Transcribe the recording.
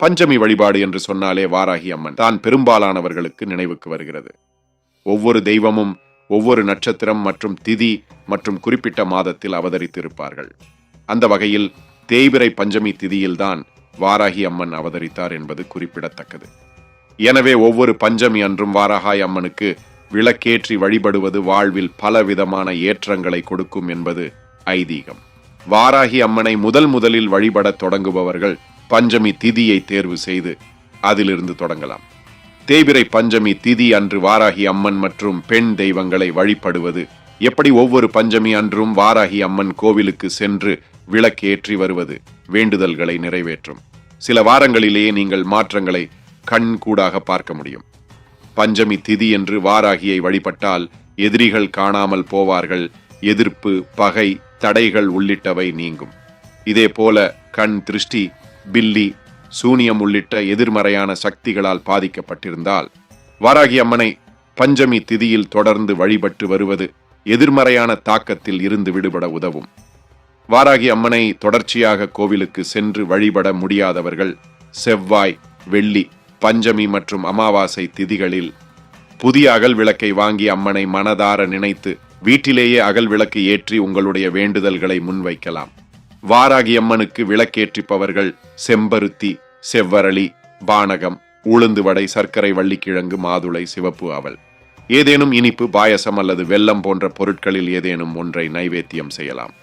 பஞ்சமி வழிபாடு என்று சொன்னாலே வாராகி அம்மன். தான் பெரும்பாலானவர்களுக்கு நினைவுக்கு வருகிறது. ஒவ்வொரு தெய்வமும் ஒவ்வொரு நட்சத்திரம் மற்றும் திதி மற்றும் குறிப்பிட்ட மாதத்தில் அவதரித்திருப்பார்கள். அந்த வகையில் தேய்பிரை பஞ்சமி திதியில்தான் வாராகி அம்மன் அவதரித்தார் என்பது குறிப்பிடத்தக்கது. எனவே ஒவ்வொரு பஞ்சமி அன்றும் வாராகாய் அம்மனுக்கு விளக்கேற்றி வழிபடுவது வாழ்வில் பல விதமான ஏற்றங்களை கொடுக்கும் என்பது ஐதீகம். வாராகி அம்மனை முதல் முதலில் வழிபடத் தொடங்குபவர்கள் பஞ்சமி திதியை தேர்வு செய்து அதிலிருந்து தொடங்கலாம். தேய்பிறை பஞ்சமி திதி அன்று வாராகி அம்மன் மற்றும் பெண் தெய்வங்களை வழிபடுவது எப்படி ஒவ்வொரு பஞ்சமி அன்றும் வாராகி அம்மன் கோவிலுக்கு சென்று விளக்கேற்றி வருவது வேண்டுதல்களை நிறைவேற்றும். சில வாரங்களிலேயே நீங்கள் மாற்றங்களை கண் கூடாக பார்க்க முடியும். பஞ்சமி திதி என்று வாராகியை வழிபட்டால் எதிரிகள் காணாமல் போவார்கள் எதிர்ப்பு பகை தடைகள் உள்ளிட்டவை நீங்கும். இதேபோல கண் திருஷ்டி பில்லி சூனியம் உள்ளிட்ட எதிர்மறையான சக்திகளால் பாதிக்கப்பட்டிருந்தால் வாராகி அம்மனை பஞ்சமி திதியில் தொடர்ந்து வழிபட்டு வருவது எதிர்மறையான தாக்கத்தில் இருந்து விடுபட உதவும். வாராகி அம்மனை தொடர்ச்சியாக கோவிலுக்கு சென்று வழிபட முடியாதவர்கள் செவ்வாய் வெள்ளி பஞ்சமி மற்றும் அமாவாசை திதிகளில் புதிய அகல் விளக்கை வாங்கி அம்மனை மனதார நினைத்து வீட்டிலேயே அகல் விளக்கு ஏற்றி உங்களுடைய வேண்டுதல்களை முன்வைக்கலாம். வாராகி அம்மனுக்கு விளக்கேற்றிப்பவர்கள் செம்பருத்தி செவ்வரளி பானகம் உளுந்து வடை சர்க்கரை வள்ளிக்கிழங்கு மாதுளை சிவப்பு அவல். ஏதேனும் இனிப்பு பாயசம் அல்லது வெல்லம் போன்ற பொருட்களில் ஏதேனும் ஒன்றை நைவேத்தியம் செய்யலாம்.